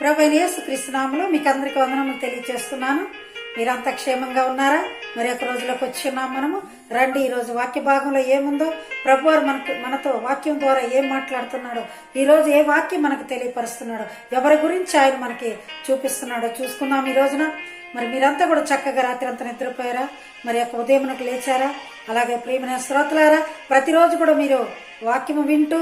ప్రభు యేసు కృష్ణనామలో మీకు అందరికి వందనములు తెలియజేస్తున్నాను. మీరంతా క్షేమంగా ఉన్నారా? మరి ఒక రోజులోకి వచ్చిన్నాం మనము. రండి ఈరోజు వాక్య భాగంలో ఏముందో ప్రభు వారు మనకు మనతో వాక్యం ద్వారా ఏం మాట్లాడుతున్నాడో ఈరోజు ఏ వాక్యం మనకు తెలియపరుస్తున్నాడో ఎవరి గురించి ఆయన మనకి చూపిస్తున్నాడో చూసుకుందాం ఈ రోజున. మరి మీరంతా కూడా చక్కగా రాత్రి అంతా నిద్రపోయారా? మరి యొక్క ఉదయమునకు లేచారా? అలాగే ప్రియమైన శ్రోతలారా ప్రతిరోజు కూడా మీరు వాక్యము వింటూ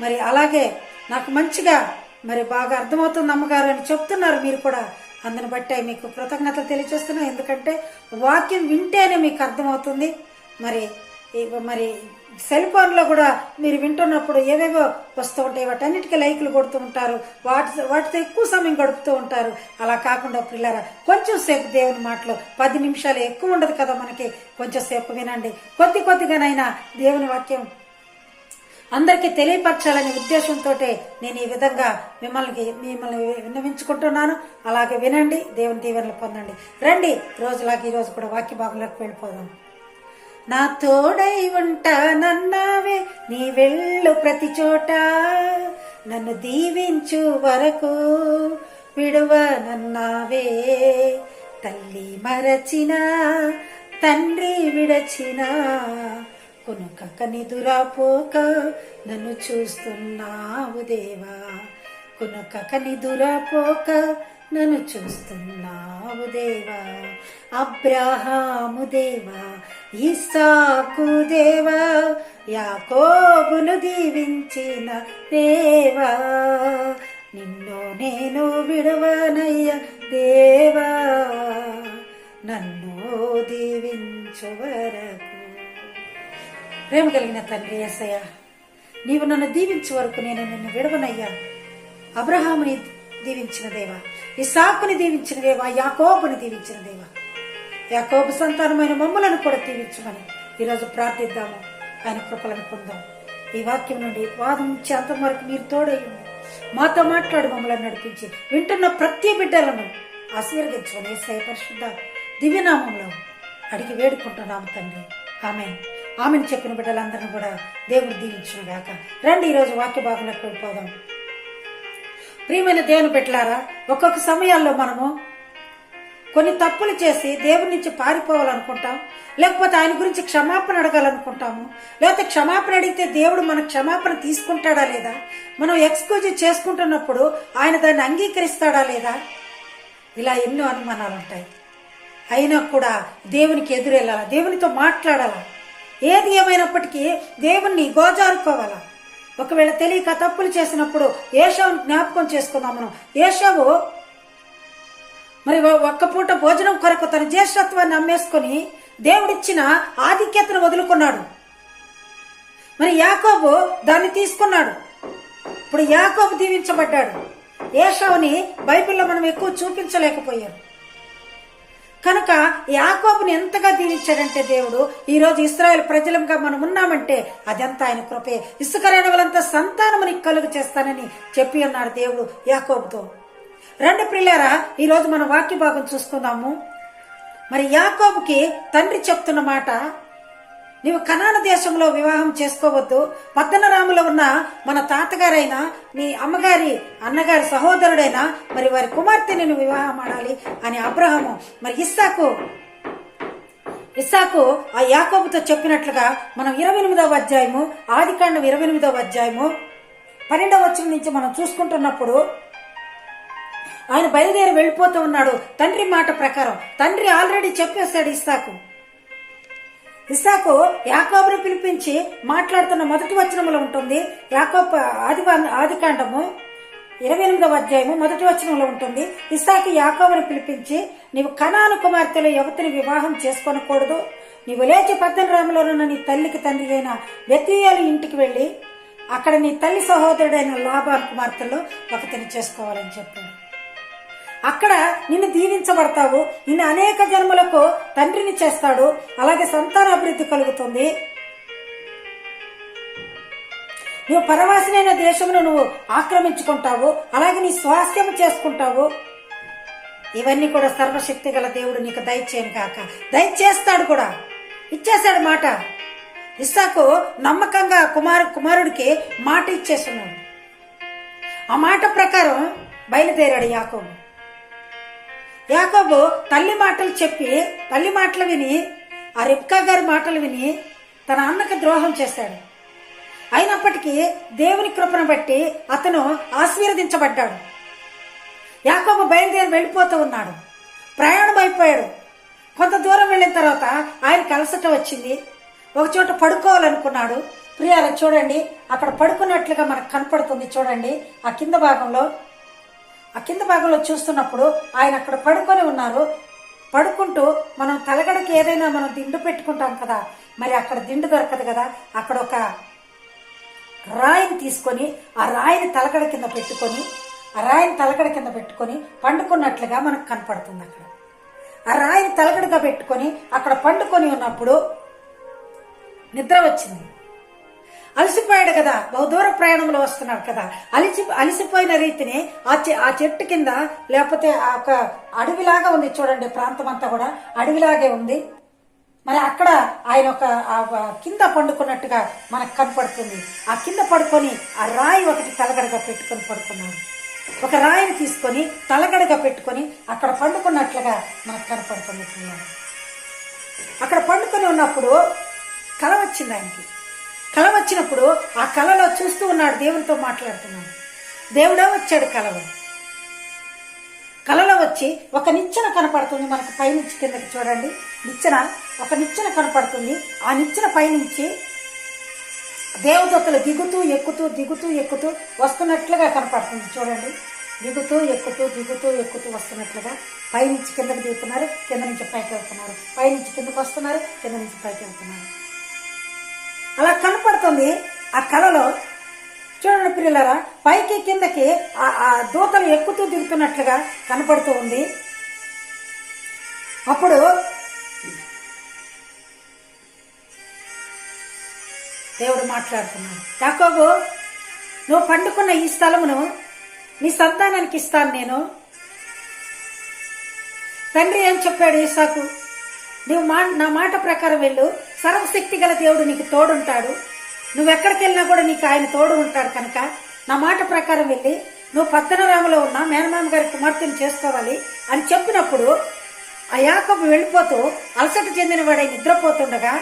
మరి అలాగే నాకు మంచిగా మరి బాగా అర్థమవుతుంది అమ్మగారు అని చెప్తున్నారు మీరు కూడా. అందుని బట్టి మీకు కృతజ్ఞతలు తెలియజేస్తున్నా. ఎందుకంటే వాక్యం వింటేనే మీకు అర్థమవుతుంది. మరి మరి సెల్ ఫోన్లో కూడా మీరు వింటున్నప్పుడు ఏవేవో వస్తూ ఉంటాయి. వాటన్నిటికీ లైకులు కొడుతూ ఉంటారు. వాటి వాటితో ఎక్కువ సమయం గడుపుతూ ఉంటారు. అలా కాకుండా పిల్లరా కొంచెం సేపు దేవుని మాటలు పది నిమిషాలు ఎక్కువ ఉండదు కదా మనకి. కొంచెం సేపు వినండి. కొద్ది కొద్దిగానైనా దేవుని వాక్యం అందరికీ తెలియపరచాలనే ఉద్దేశంతో నేను ఈ విధంగా మిమ్మల్ని మిమ్మల్ని విన్నవించుకుంటున్నాను. అలాగే వినండి దేవుని దీవెనలు పొందండి. రండి రోజులాగా ఈరోజు కూడా వాక్య భాగంలోకి వెళ్ళిపోదాం. నా తోడై ఉంటానన్నావే నీ వెళ్ళు ప్రతి చోట. నన్ను దీవించు వరకు విడువనన్నావే తల్లి మరచిన తండ్రి విడచినా కొనుక నిదురాపోక నన్ను చూస్తున్నావు దేవా. కొనుక నిదురాపోక నన్ను చూస్తున్నావు దేవా. అబ్రహాము దేవా ఇస్సాకు దేవా యాకోబును దీవించిన దేవా. నిన్ను నేను విడవనయ్య దేవా. నన్ను దీవించు వరకు ప్రేమ కలిగిన తండ్రి ఏసయ్య నీవు నన్ను దీవించే వరకు నేను నిన్ను విడవనయ్యా. అబ్రహాముని దీవించిన దేవా ఇసాకుని దీవించిన దేవా యాకోబుని దీవించిన దేవా. యాకోబు సంతానమైన మమ్మలను కూడా దీవించమని ఈరోజు ప్రార్థిద్దాము. ఆయన కృపలను పొందాం. ఈ వాక్యం నుండి వాదం నుంచి అంతం వరకు మీరు తోడయ్యండి మాతో మాట్లాడి మమ్మల్ని నడిపించి వింటున్న ప్రతి బిడ్డలను ఆశీర్వదించమని ఏసయ్య పరిశుద్ధ దివ్యనామంలో అడిగి వేడుకుంటున్నాము తండ్రి. ఆమె ఆమెను చెప్పిన బిడ్డలందరినీ కూడా దేవుడు దీవించిన గాక రండి ఈరోజు వాక్య భాగంలోకి వెళ్ళిపోదాం. ప్రియమైన దేవుని పెట్టలారా ఒక్కొక్క సమయాల్లో మనము కొన్ని తప్పులు చేసి దేవుడి నుంచి పారిపోవాలనుకుంటాం లేకపోతే ఆయన గురించి క్షమాపణ అడగాలనుకుంటాము లేకపోతే క్షమాపణ అడిగితే దేవుడు మన క్షమాపణ తీసుకుంటాడా లేదా? మనం ఎక్స్క్యూజ్ చేసుకుంటున్నప్పుడు ఆయన దాన్ని అంగీకరిస్తాడా లేదా? ఇలా ఎన్నో అనుమానాలు ఉంటాయి అయినా కూడా దేవునికి ఎదురెళ్ళాలా? దేవునితో మాట్లాడాలా? ఏది ఏమైనప్పటికీ దేవుణ్ణి గోజారుకోవాలా? ఒకవేళ తెలియక తప్పులు చేసినప్పుడు ఏషావుని జ్ఞాపకం చేసుకుందాం మనం. ఏషావు మరి ఒక్క పూట భోజనం కొరకు తన జ్యేష్ఠత్వాన్ని అమ్మేసుకొని దేవుడిచ్చిన ఆధిక్యతను వదులుకున్నాడు. మరి యాకోబు దాన్ని తీసుకున్నాడు. ఇప్పుడు యాకోబు దీవించబడ్డాడు. ఏషావుని బైబిల్లో మనం ఎక్కువ చూపించలేకపోయాం. కనుక యాకోబుని ఎంతగా దీవించాడంటే దేవుడు ఈరోజు ఇస్రాయల్ ప్రజలంగా మనం ఉన్నామంటే అదంతా ఆయన కృపే. ఇసుక రేణువులంతా సంతానముని కలుగు చేస్తానని చెప్పి అన్నాడు దేవుడు యాకోబుతో. రెండు ప్రిల్లారా ఈరోజు మన వాక్య భాగం చూసుకుందాము. మరి యాకోబుకి తండ్రి చెప్తున్న మాట నీవు కనాన దేశంలో వివాహం చేసుకోవద్దు. పద్దనరాములో ఉన్న మన తాతగారైన మీ అమ్మగారి అన్నగారి సహోదరుడైన మరి వారి కుమార్తెని నువ్వు వివాహం ఆడాలి అని అబ్రహము మరి ఇస్సాకు ఇస్సాకు ఆ యాకోబుతో చెప్పినట్లుగా మనం ఇరవై ఎనిమిదవ అధ్యాయము ఆదికాండం ఇరవై ఎనిమిదవ అధ్యాయము పన్నెండవ వచ్చిన నుంచి మనం చూసుకుంటున్నప్పుడు ఆయన బయలుదేరి వెళ్ళిపోతూ ఉన్నాడు. తండ్రి మాట ప్రకారం. తండ్రి ఆల్రెడీ చెప్పేశాడు ఇస్సాకు. ఇసాకు యాకోబును పిలిపించి మాట్లాడుతున్న మొదటి వచనంలో ఉంటుంది. యాకోబ ఆది ఆదికాండము ఇరవై ఎనిమిదవ అధ్యాయము మొదటి వచనంలో ఉంటుంది. ఇసాకి యాకోబును పిలిపించి నీవు కణాను కుమార్తెలో యువతిని వివాహం చేసుకోనకూడదు. నీవు లేచి పద్దెన ఉన్న నీ తల్లికి తండ్రి అయిన వ్యతీయాలు ఇంటికి వెళ్ళి అక్కడ నీ తల్లి సహోదరుడైన లాభాన్ కుమార్తెలో ఒకతిని చేసుకోవాలని చెప్పాడు. అక్కడ నిన్ను దీవించబడతావు. నిన్ను అనేక జన్మలకు తండ్రిని చేస్తాడు. అలాగే సంతానాభివృద్ధి కలుగుతుంది. నువ్వు పరవాసినైన దేశమును నువ్వు ఆక్రమించుకుంటావు. అలాగే నీ స్వాస్థ్యం చేసుకుంటావు. ఇవన్నీ కూడా సర్వశక్తి గల దేవుడు నీకు దయచేయను కాక దయచేస్తాడు కూడా. ఇచ్చేశాడు మాట. ఇస్సాకు నమ్మకంగా కుమారు కుమారుడికి మాట ఇచ్చేస్తున్నాడు. ఆ మాట ప్రకారం బయలుదేరాడు యాకోబు. యాకోబు తల్లి మాటలు చెప్పి తల్లి మాటలు విని ఆ రిప్కా గారి మాటలు విని తన అన్నకి ద్రోహం చేశాడు. అయినప్పటికీ దేవుని కృపను బట్టి అతను ఆశీర్వదించబడ్డాడు. యాకోబు బయలుదేరి వెళ్ళిపోతూ ఉన్నాడు. ప్రయాణం అయిపోయాడు. కొంత దూరం వెళ్ళిన తర్వాత ఆయనకి అలసట వచ్చింది. ఒక చోట పడుకోవాలనుకున్నాడు. ప్రియాల చూడండి అక్కడ పడుకున్నట్లుగా మనకు కనపడుతుంది. చూడండి ఆ కింద భాగంలో ఆ కింద భాగంలో చూస్తున్నప్పుడు ఆయన అక్కడ పడుకొని ఉన్నారు. పడుకుంటూ మనం తలగడకి ఏదైనా మనం దిండు పెట్టుకుంటాం కదా మరి అక్కడ దిండు దొరకదు కదా అక్కడ ఒక రాయిని తీసుకొని ఆ రాయిని తలకడ కింద పెట్టుకొని ఆ రాయిని తలకడ కింద పెట్టుకొని పండుకున్నట్లుగా మనకు కనపడుతుంది అక్కడ. ఆ రాయిని తలకడగా పెట్టుకొని అక్కడ పండుకొని ఉన్నప్పుడు నిద్ర వచ్చింది. అలసిపోయాడు కదా. బహుదూర ప్రయాణంలో వస్తున్నాడు కదా. అలిసి అలిసిపోయిన రీతిని ఆ చె ఆ చెట్టు కింద లేకపోతే ఆ ఒక అడవిలాగా ఉంది చూడండి ప్రాంతం అంతా కూడా. అడవిలాగే ఉంది. మరి అక్కడ ఆయన ఒక కింద పండుకున్నట్టుగా మనకు కనపడుతుంది. ఆ కింద పడుకొని ఆ రాయి ఒకటి తలగడగా పెట్టుకొని పడుకున్నాడు. ఒక రాయిని తీసుకొని తలగడగా పెట్టుకొని అక్కడ పండుకున్నట్లుగా మనకు కనపడుతుంది. అక్కడ పండుకొని ఉన్నప్పుడు కల వచ్చింది ఆయనకి. కళ వచ్చినప్పుడు ఆ కలలో చూస్తూ ఉన్నాడు దేవునితో మాట్లాడుతున్నాడు. దేవుడే వచ్చాడు కళలో కలలో వచ్చి ఒక నిచ్చెన కనపడుతుంది మనకు పైనుంచి కిందకి చూడండి. నిచ్చెన ఒక నిచ్చెన కనపడుతుంది. ఆ నిచ్చెన పైనుంచి దేవదత్తులు దిగుతూ ఎక్కుతూ దిగుతూ ఎక్కుతూ వస్తున్నట్లుగా కనపడుతుంది. చూడండి. దిగుతూ ఎక్కుతూ దిగుతూ ఎక్కుతూ వస్తున్నట్లుగా పైనుంచి కిందకి దిగుతున్నారు. కింద నుంచి పైకి వెళ్తున్నారు. పైనుంచి కిందకి వస్తున్నారు. కింద నుంచి పైకి వెళ్తున్నారు. అలా కనపడుతుంది ఆ కళలో చూడండి పిల్లలారా పైకి కిందకి ఆ- ఆ దూతలు ఎక్కుతూ దిగుతున్నట్లుగా కనపడుతూ ఉంది. అప్పుడు దేవుడు మాట్లాడుతున్నాడు యాకోబు నువ్వు పండుకున్న ఈ స్థలమును నీ సంతానానికి ఇస్తాను నేను. తండ్రి ఏం చెప్పాడు ఈసాకు? నువ్వు మా నా మాట ప్రకారం వెళ్ళు. సర్వశక్తి గల దేవుడు నీకు తోడుంటాడు. నువ్వెక్కడికి వెళ్ళినా కూడా నీకు ఆయన తోడు ఉంటాడు కనుక నా మాట ప్రకారం వెళ్ళి నువ్వు పద్దనరాములో ఉన్న మేనమామ గారి కుమార్తెను చేసుకోవాలి అని చెప్పినప్పుడు ఆ యాకబు వెళ్ళిపోతూ అలసట చెందిన వాడై నిద్రపోతుండగా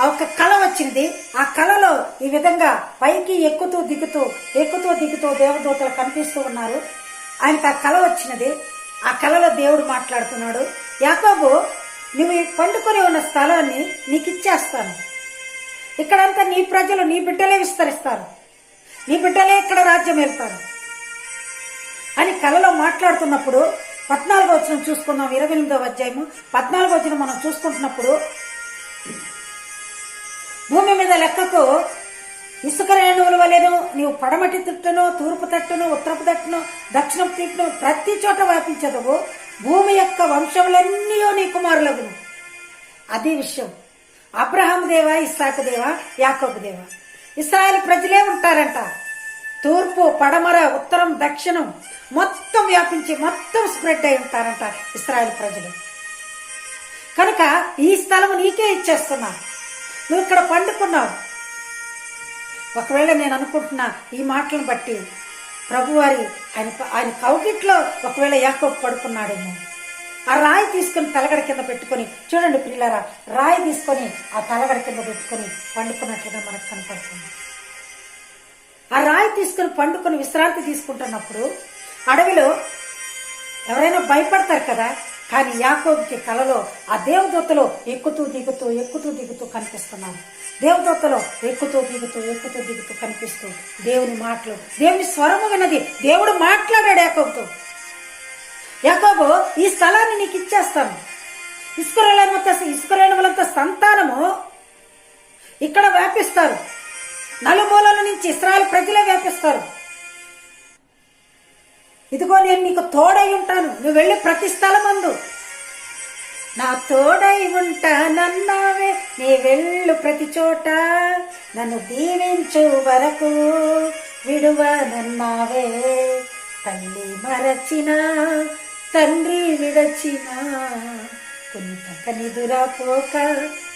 ఆ ఒక కళ వచ్చింది. ఆ కళలో ఈ విధంగా పైకి ఎక్కుతూ దిగుతూ ఎక్కుతూ దిగుతూ దేవదూతలు కనిపిస్తూ ఉన్నారు. ఆయనకు ఆ కళ వచ్చినది. ఆ కళలో దేవుడు మాట్లాడుతున్నాడు. యాకోబు నువ్వు పండుకొని ఉన్న స్థలాన్ని నీకు ఇచ్చేస్తాను ఇక్కడంతా నీ ప్రజలు నీ బిడ్డలే విస్తరిస్తారు. నీ బిడ్డలే ఇక్కడ రాజ్యం వెళ్తారు అని కలలో మాట్లాడుతున్నప్పుడు పద్నాలుగో వచ్చిన చూసుకున్నాం ఇరవై ఎనిమిదో అధ్యాయము. పద్నాలుగో వచ్చిన మనం చూసుకుంటున్నప్పుడు భూమి మీద లెక్కకు ఇసుక రేణువుల వలెను నీవు పడమటి తిట్టును తూర్పు తట్టును ఉత్తరపు తట్టును దక్షిణపు తిట్టును ప్రతి చోట వ్యాపించదవు. భూమి యొక్క వంశములన్నీయో నీ కుమారులగును. అది విషయం. అబ్రహాం దేవ ఇస్సాకు దేవా యాకోబు దేవా. ఇస్రాయల్ ప్రజలే ఉంటారంట. తూర్పు పడమర ఉత్తరం దక్షిణం మొత్తం వ్యాపించి మొత్తం స్ప్రెడ్ అయి ఉంటారంట ఇస్రాయల్ ప్రజలు. కనుక ఈ స్థలం నీకే ఇచ్చేస్తున్నా. నువ్వు ఇక్కడ పండుకున్నావు. ఒకవేళ నేను అనుకుంటున్నా ఈ మాటలను బట్టి ప్రభువారి ఆయన ఆయన కౌకిట్లో ఒకవేళ యాకోబు పడుకున్నాడేమో. ఆ రాయి తీసుకొని తలగడ కింద పెట్టుకొని చూడండి పిల్లరా రాయి తీసుకొని ఆ తలగడ కింద పెట్టుకొని పండుకున్నట్లుగా మనకు కనపడుతుంది. ఆ రాయి తీసుకొని పండుకొని విశ్రాంతి తీసుకుంటున్నప్పుడు అడవిలో ఎవరైనా భయపడతారు కదా? కానీ యాకోబుకి కలలో ఆ దేవదూతలు ఎక్కుతూ దిగుతూ ఎక్కుతూ దిగుతూ కనిపిస్తున్నారు. దేవదూతలు ఎక్కుతూ దిగుతూ ఎక్కుతూ దిగుతూ కనిపిస్తూ దేవుని మాటలు దేవుని స్వరము విన్నది దేవుడు మాట్లాడాడు యాకోబుతో. యాకోబు ఈ స్థలాన్ని నీకు ఇచ్చేస్తాను. ఇసుకరేణులంత ఇసుకరేణువులంత సంతానము ఇక్కడ వ్యాపిస్తారు. నలుమూలల నుంచి ఇస్రాయల్ ప్రజలే వ్యాపిస్తారు. ఇదిగో నేను నీకు తోడై ఉంటాను. నువ్వు వెళ్ళి ప్రతి స్థలమందు. నా తోడై ఉంటా నన్నావే. నీ వెళ్ళు ప్రతి చోట. నన్ను దీవించు వరకు విడువనన్నావే తల్లి మరచిన తండ్రి విడచిన కొంత నిదురపోక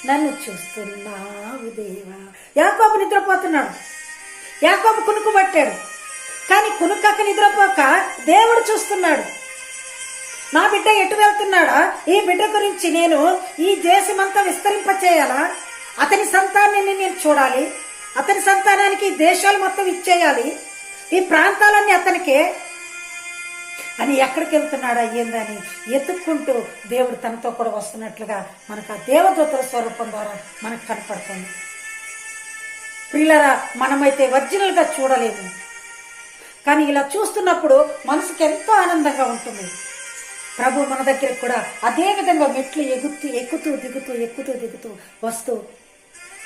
నన్ను చూస్తున్నావు దేవా. యాకోబు నిద్రపోతున్నాడు. యాకోబు కునుకు పట్టాడు. కానీ కునుక్కక నిద్రపోక దేవుడు చూస్తున్నాడు. నా బిడ్డ ఎటు వెళ్తున్నాడా? ఈ బిడ్డ గురించి నేను ఈ దేశమంతా విస్తరింపచేయాలా? అతని సంతానాన్ని నేను చూడాలి. అతని సంతానానికి ఈ దేశాలు మొత్తం ఇచ్చేయాలి. ఈ ప్రాంతాలన్నీ అతనికే. అని ఎక్కడికి వెళ్తున్నాడా? ఏందని ఎత్తుక్కుంటూ దేవుడు తనతో కూడా వస్తున్నట్లుగా మనకు ఆ దేవదూతల స్వరూపం ద్వారా మనకు కనపడుతుంది. ప్రియులరా మనమైతే ఒరిజినల్గా చూడలేదు చూడలేము. కానీ ఇలా చూస్తున్నప్పుడు మనసుకి ఎంతో ఆనందంగా ఉంటుంది. ప్రభు మన దగ్గరకు కూడా అదే విధంగా మెట్లు ఎగుతూ ఎక్కుతూ దిగుతూ ఎక్కుతూ దిగుతూ వస్తూ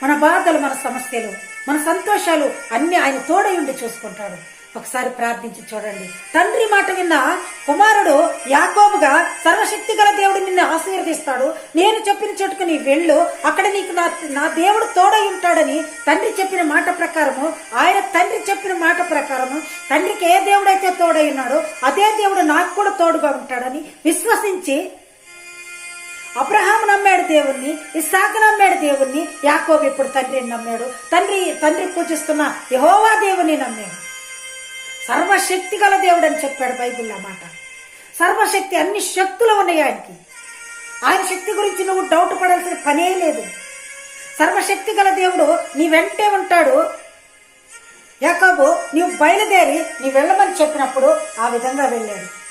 మన బాధలు మన సమస్యలు మన సంతోషాలు అన్నీ ఆయన తోడై ఉండి చూసుకుంటాడు ఒకసారి ప్రార్థించి చూడండి. తండ్రి మాట విన్న కుమారుడు యాకోబుగా సర్వశక్తి గల దేవుడు నిన్ను ఆశీర్వదిస్తాడు. నేను చెప్పిన చోటుకు నీ వెళ్ళు. అక్కడ నీకు నా నా దేవుడు తోడై ఉంటాడని తండ్రి చెప్పిన మాట ప్రకారము ఆయన తండ్రి చెప్పిన మాట ప్రకారము తండ్రికి ఏ దేవుడైతే తోడై ఉన్నాడో అదే దేవుడు నాకు కూడా తోడుగా ఉంటాడని విశ్వసించి అబ్రహాం నమ్మాడు దేవుణ్ణి ఇస్సాకు నమ్మాడు దేవుణ్ణి యాకోబు ఇప్పుడు తండ్రిని నమ్మాడు. తండ్రి తండ్రి పూజిస్తున్న యహోవా దేవుని నమ్మాడు. సర్వశక్తి గల దేవుడు అని చెప్పాడు బైబిల్ మాట. సర్వశక్తి అన్ని శక్తులు ఉన్నాయి ఆయనకి. ఆయన శక్తి గురించి నువ్వు డౌట్ పడాల్సిన పనే లేదు. సర్వశక్తి గల దేవుడు నీ వెంటే ఉంటాడు. యాకోబు నీవు బయలుదేరి నీ వెళ్ళమని చెప్పినప్పుడు ఆ విధంగా వెళ్ళాడు.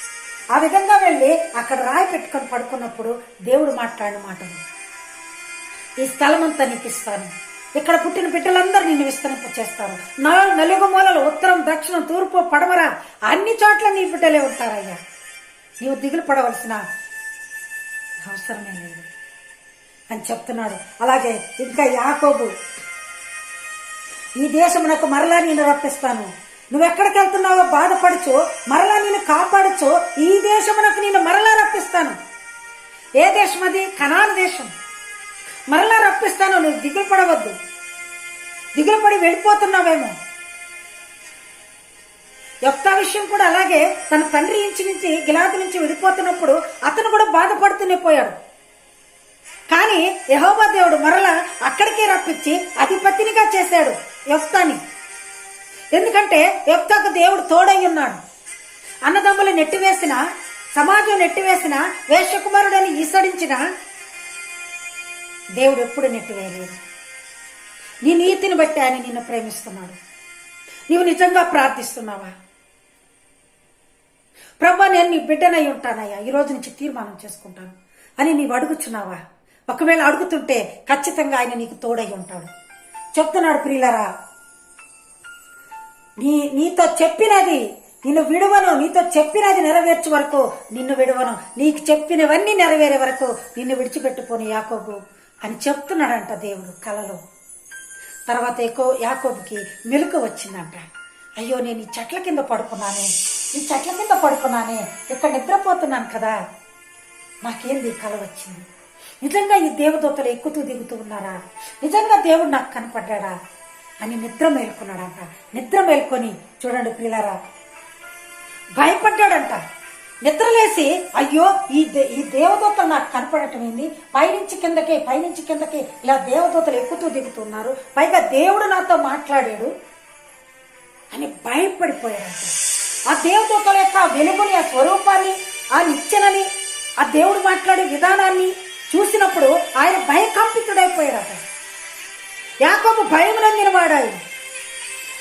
ఆ విధంగా వెళ్ళి అక్కడ రాయి పెట్టుకొని పడుకున్నప్పుడు దేవుడు మాట్లాడిన మాటలు. ఈ స్థలం అంతా నీకు ఇస్తాను. ఇక్కడ పుట్టిన బిడ్డలందరూ నిన్ను విస్తరింప చేస్తారు. నా నలుగు మూలలు ఉత్తరం దక్షిణం తూర్పు పడమర అన్ని చోట్ల నీ బిడ్డలే ఉంటారయ్యా. నీవు దిగులు పడవలసిన అవసరమే లేదు అని చెప్తున్నాడు. అలాగే ఇంకా యాకోబు ఈ దేశమునకు మరలా నేను రప్పిస్తాను. నువ్వెక్కడికి వెళ్తున్నావో బాధపడుచు మరలా నేను కాపాడుచు ఈ దేశమునకు నేను మరలా రప్పిస్తాను. ఏ దేశం అది? కనాన దేశం. మరలా రప్పిస్తాను నువ్వు దిగులు పడవద్దు దిగులు పడి వెళ్ళిపోతున్నావేమో. యొక్క విషయం కూడా అలాగే తన తండ్రి ఇంచి నుంచి గిలాది నుంచి విడిపోతున్నప్పుడు అతను కూడా బాధపడుతూనే పోయాడు. కానీ యహోబా దేవుడు మరలా అక్కడికే రప్పించి అధిపతినిగా చేశాడు యొక్తాని ఎందుకంటే యొక్తకు దేవుడు తోడై ఉన్నాడు. అన్నదమ్ములు నెట్టివేసిన సమాజం నెట్టివేసిన వేషకుమారుడని ఈసడించిన దేవుడు ఎప్పుడు నెట్టివేయలేదు నీ నీతిని బట్టి ఆయన నిన్ను ప్రేమిస్తున్నాడు. నీవు నిజంగా ప్రార్థిస్తున్నావా? ప్రభా నేను నీ బిడ్డనై ఉంటానయ్యా. ఈ రోజు నుంచి తీర్మానం చేసుకుంటాను అని నీవు అడుగుచున్నావా? ఒకవేళ అడుగుతుంటే ఖచ్చితంగా ఆయన నీకు తోడై ఉంటాడు. చెప్తున్నాడు ప్రియులరా నీ నీతో చెప్పినది నిన్ను విడువను నీతో చెప్పినది నెరవేర్చు వరకు నిన్ను విడువను. నీకు చెప్పినవన్నీ నెరవేరే వరకు నిన్ను విడిచిపెట్టుకొని యాకోబు. అని చెప్తున్నాడంట దేవుడు కలలో. తర్వాత ఎక్కువ యాకోబుకి మెలకు వచ్చిందంట. అయ్యో నేను ఈ చెట్ల కింద పడుకున్నానే ఈ చెట్ల కింద పడుకున్నానే ఇక్కడ నిద్రపోతున్నాను కదా? నాకేంది ఈ కల వచ్చింది? నిజంగా ఈ దేవదూతలు ఎక్కుతూ దిగుతూ ఉన్నారా? నిజంగా దేవుడు నాకు కనపడ్డా అని నిద్ర మేల్కొన్నాడంట. నిద్ర మేల్కొని చూడండి పిల్లరా భయపడ్డాడంట. నిద్రలేసి అయ్యో ఈ దే- ఈ దేవదూతలు నాకు కనపడటం ఏంది? పైనుంచి కిందకే పైనుంచి కిందకే ఇలా దేవదూతలు ఎక్కుతూ దిగుతున్నారు. పైగా దేవుడు నాతో మాట్లాడాడు. అని భయపడిపోయాడు ఆ దేవదూతల యొక్క వెలుగుని ఆ స్వరూపాన్ని ఆ నిచ్చెనని ఆ దేవుడు మాట్లాడే విధానాన్ని చూసినప్పుడు ఆయన భయకంపితుడైపోయాడట. యాకోబు భయం నందిన వాడాయి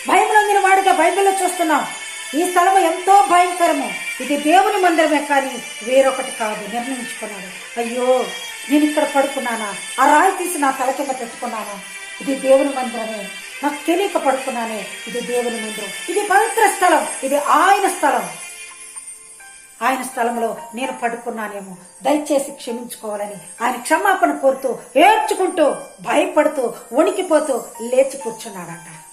భయం నందిన వాడుగా బైబిల్లో చూస్తున్నాం. ఈ స్థలము ఎంతో భయంకరము. ఇది దేవుని మందిరమే కానీ వేరొకటి కాదు. నిర్ణయించుకున్నాడు అయ్యో నేను ఇక్కడ పడుకున్నానా? ఆ రాయి తీసి నా తల కింద పెట్టుకున్నానా? ఇది దేవుని మందిరమే. నాకు తెలియక పడుకున్నానే. ఇది దేవుని మందిరం. ఇది పవిత్ర స్థలం. ఇది ఆయన స్థలం. ఆయన స్థలంలో నేను పడుకున్నానేమో. దయచేసి క్షమించుకోవాలని ఆయన క్షమాపణ కోరుతూ ఏడ్చుకుంటూ భయపడుతూ వణికిపోతూ లేచి కూర్చున్నాడంట.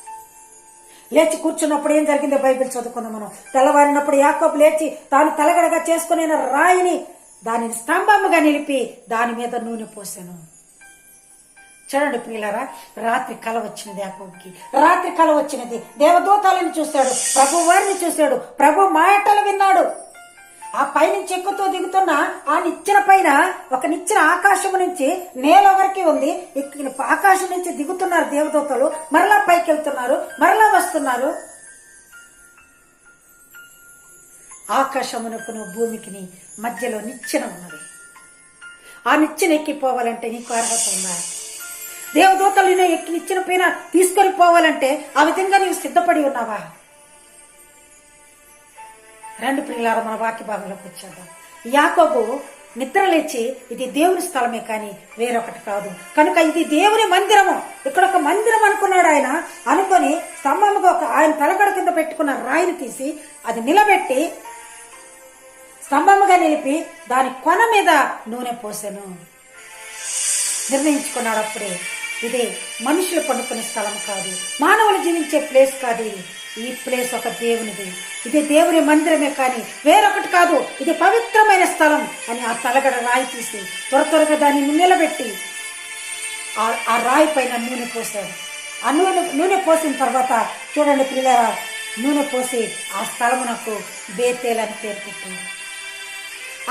లేచి కూర్చున్నప్పుడు ఏం జరిగిందో బైబిల్ చదువుకున్నాం మనం. తెల్లవారినప్పుడు యాకోబు లేచి తాను తలగడగా చేసుకునే రాయిని దానిని స్తంభముగా నిలిపి దాని మీద నూనె పోసాను. చూడండి ప్రియులరా రాత్రి కల వచ్చినది యాకోబుకి. రాత్రి కల వచ్చినది. దేవదూతాలను చూశాడు ప్రభు వారిని చూశాడు ప్రభు మాటలు విన్నాడు. ఆ పైన చెక్కుతో దిగుతున్న ఆ నిచ్చెన పైన ఒక నిచ్చెన ఆకాశం నుంచి నేల వరకు ఉంది. ఇక్కడ ఆకాశం నుంచి దిగుతున్నారు దేవదూతలు. మరలా పైకి వెళ్తున్నారు మరలా వస్తున్నారు. ఆకాశమునకును భూమికిని మధ్యలో నిచ్చెన ఉన్నది. ఆ నిచ్చెన ఎక్కిపోవాలంటే నీకు అర్హత ఉందా? దేవదూతలు నిన్ను ఎక్కి నిచ్చెన పైన తీసుకొని పోవాలంటే ఆ విధంగా నీవు సిద్ధపడి ఉన్నావా? రెండు పిల్లల మన వాక్య భాగంలోకి వచ్చాడు యాకోబు నిద్రలేచి ఇది దేవుని స్థలమే కానీ వేరొకటి కాదు. కనుక ఇది దేవుని మందిరము. ఇక్కడ ఒక మందిరం అనుకున్నాడు ఆయన. అనుకొని స్తంభముగా ఒక ఆయన తలకడ కింద పెట్టుకున్న రాయిని తీసి అది నిలబెట్టి స్తంభముగా నిలిపి దాని కొన మీద నూనె పోసాను. నిర్ణయించుకున్నాడు అప్పుడే. ఇది మనుషులు పండుకునే స్థలం కాదు. మానవులు జీవించే ప్లేస్ కాదు ఇది. ఈ ప్లేస్ ఒక దేవునిది. ఇది దేవుని మందిరమే కానీ వేరొకటి కాదు. ఇది పవిత్రమైన స్థలం అని ఆ తలగడ రాయి తీసి త్వర త్వరగా దాన్ని నిలబెట్టి ఆ- ఆ రాయి పైన నూనె పోసాడు ఆ నూనె నూనె పోసిన తర్వాత చూడండి పిల్లరా నూనె పోసి ఆ స్థలమునకు బేతేల్ అని పేరు పెట్టాడు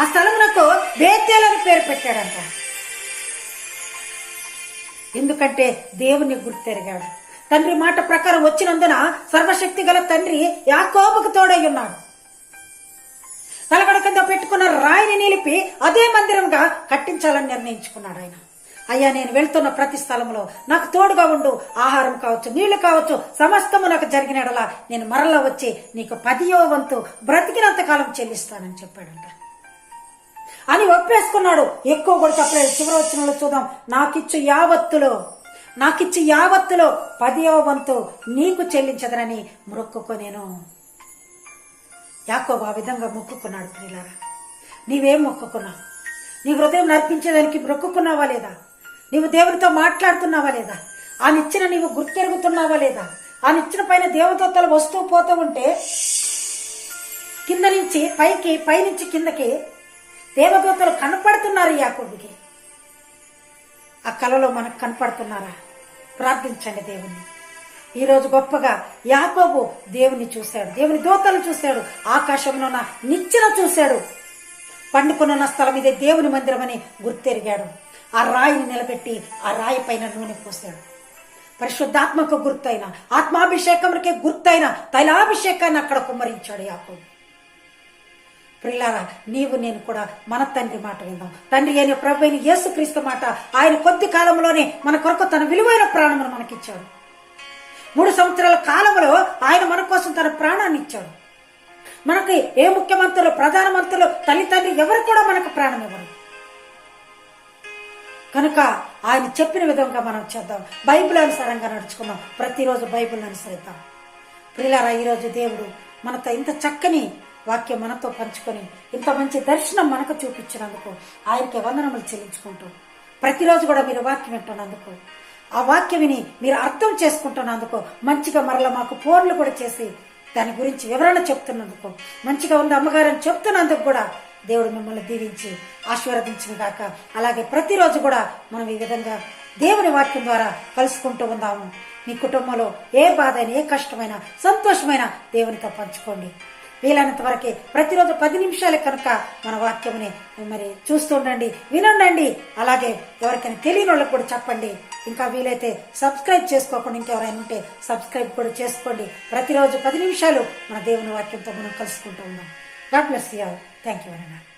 ఆ స్థలమునకు బేతేల్ అని పేరు పెట్టాడంట ఎందుకంటే దేవుని గుర్తెరిగాడు. తండ్రి మాట ప్రకారం వచ్చినందున సర్వశక్తి గల తండ్రి యాకోబుకు తోడై ఉన్నాడు తలగడ కింద పెట్టుకున్న రాయిని నిలిపి అదే మందిరంగా కట్టించాలని నిర్ణయించుకున్నాడు ఆయన. అయ్యా నేను వెళ్తున్న ప్రతి స్థలంలో నాకు తోడుగా ఉండు. ఆహారం కావచ్చు నీళ్ళు కావచ్చు సమస్తము నాకు జరిగినడలా నేను మరలా వచ్చి నీకు పదియో వంతు బ్రతికినంత కాలం చెల్లిస్తానని చెప్పాడంట. అని ఒప్పేసుకున్నాడు. ఎక్కువ కూడా చెప్పలేదు. చివరి వచ్చిన చూద్దాం. నాకిచ్చు యావత్తులో. నాకిచ్చు యావత్తులో పదియవ వంతు నీకు చెల్లించదనని మొక్కుకొనేను. యాకోబు ఆ విధంగా మొక్కుకున్నాడు ప్రియులారా. నీవేం మొక్కుకున్నావు? నీ హృదయం నర్పించేదానికి మొక్కుకున్నావా లేదా? నీవు దేవునితో మాట్లాడుతున్నావా లేదా? ఆ నిచ్చిన నీవు గుర్తెరుగుతున్నావా లేదా? ఆ నిచ్చిన పైన దేవదత్తలు వస్తూ పోతూ ఉంటే కింద నుంచి పైకి పైనుంచి కిందకి దేవదూతలు కనపడుతున్నారు యాకోబుకి. ఆ కలలో మనకు కనపడుతున్నారా? ప్రార్థించండి దేవుణ్ణి. ఈరోజు గొప్పగా యాకోబు దేవుని చూశాడు. దేవుని దూతలు చూశాడు. ఆకాశంలోన నిచ్చెన చూశాడు. పండుకొనున్న స్థలం ఇదే దేవుని మందిరం అని గుర్తెరిగాడు. ఆ రాయిని నిలబెట్టి ఆ రాయి పైన నూనె పోసాడు పరిశుద్ధాత్మకు గుర్తైన ఆత్మాభిషేకంకే గుర్తైన తైలాభిషేకాన్ని అక్కడ కుమ్మరించాడు యాకోబు. ప్రిలారా నీవు నేను కూడా మన తండ్రి మాట విందాం. తండ్రి అయిన ప్రభు అయిన యేసుక్రీస్తు మాట ఆయన కొద్ది కాలంలోనే మన కొరకు తన విలువైన ప్రాణమును మనకిచ్చాడు. మూడు సంవత్సరాల కాలంలో ఆయన మన కోసం తన ప్రాణాన్ని ఇచ్చాడు. మనకి ఏ ముఖ్యమంత్రులు ప్రధానమంత్రులు తల్లితండ్రి ఎవరు కూడా మనకు ప్రాణం ఇవ్వరు. కనుక ఆయన చెప్పిన విధంగా మనం చేద్దాం. బైబిల్ అనుసారంగా నడుచుకున్నాం. ప్రతిరోజు బైబిల్ అనుసరిద్దాం. ప్రిలారా ఈరోజు దేవుడు మనతో ఇంత చక్కని వాక్యం మనతో పంచుకొని ఇంత మంచి దర్శనం మనకు చూపించినందుకు ఆయనకి వందనములు చెల్లించుకుంటూ ప్రతిరోజు కూడా మీరు వాక్యం వింటున్నందుకు ఆ వాక్యం విని మీరు అర్థం చేసుకుంటున్నందుకు మంచిగా మరల మాకు ఫోన్లు కూడా చేసి దాని గురించి వివరణ చెప్తున్నందుకు మంచిగా ఉంది అమ్మగారని చెప్తున్నందుకు కూడా దేవుడు మిమ్మల్ని దీవించి ఆశీర్వదించిన కాక అలాగే ప్రతిరోజు కూడా మనం ఈ విధంగా దేవుని వాక్యం ద్వారా కలుసుకుంటూ ఉందాము. మీ కుటుంబంలో ఏ బాధ అయినా ఏ కష్టమైనా సంతోషమైన దేవునితో పంచుకోండి. వీలైనంత వరకే ప్రతిరోజు పది నిమిషాలే కనుక మన వాక్యముని మరి చూస్తూ ఉండండి వినండి అలాగే ఎవరికైనా తెలియని వాళ్ళకి కూడా చెప్పండి. ఇంకా వీలైతే సబ్స్క్రైబ్ చేసుకోకుండా ఇంకెవరైనా ఉంటే సబ్స్క్రైబ్ కూడా చేసుకోండి. ప్రతిరోజు పది నిమిషాలు మన దేవుని వాక్యంతో మనం కలుసుకుంటూ ఉన్నాం. God bless you thank you very much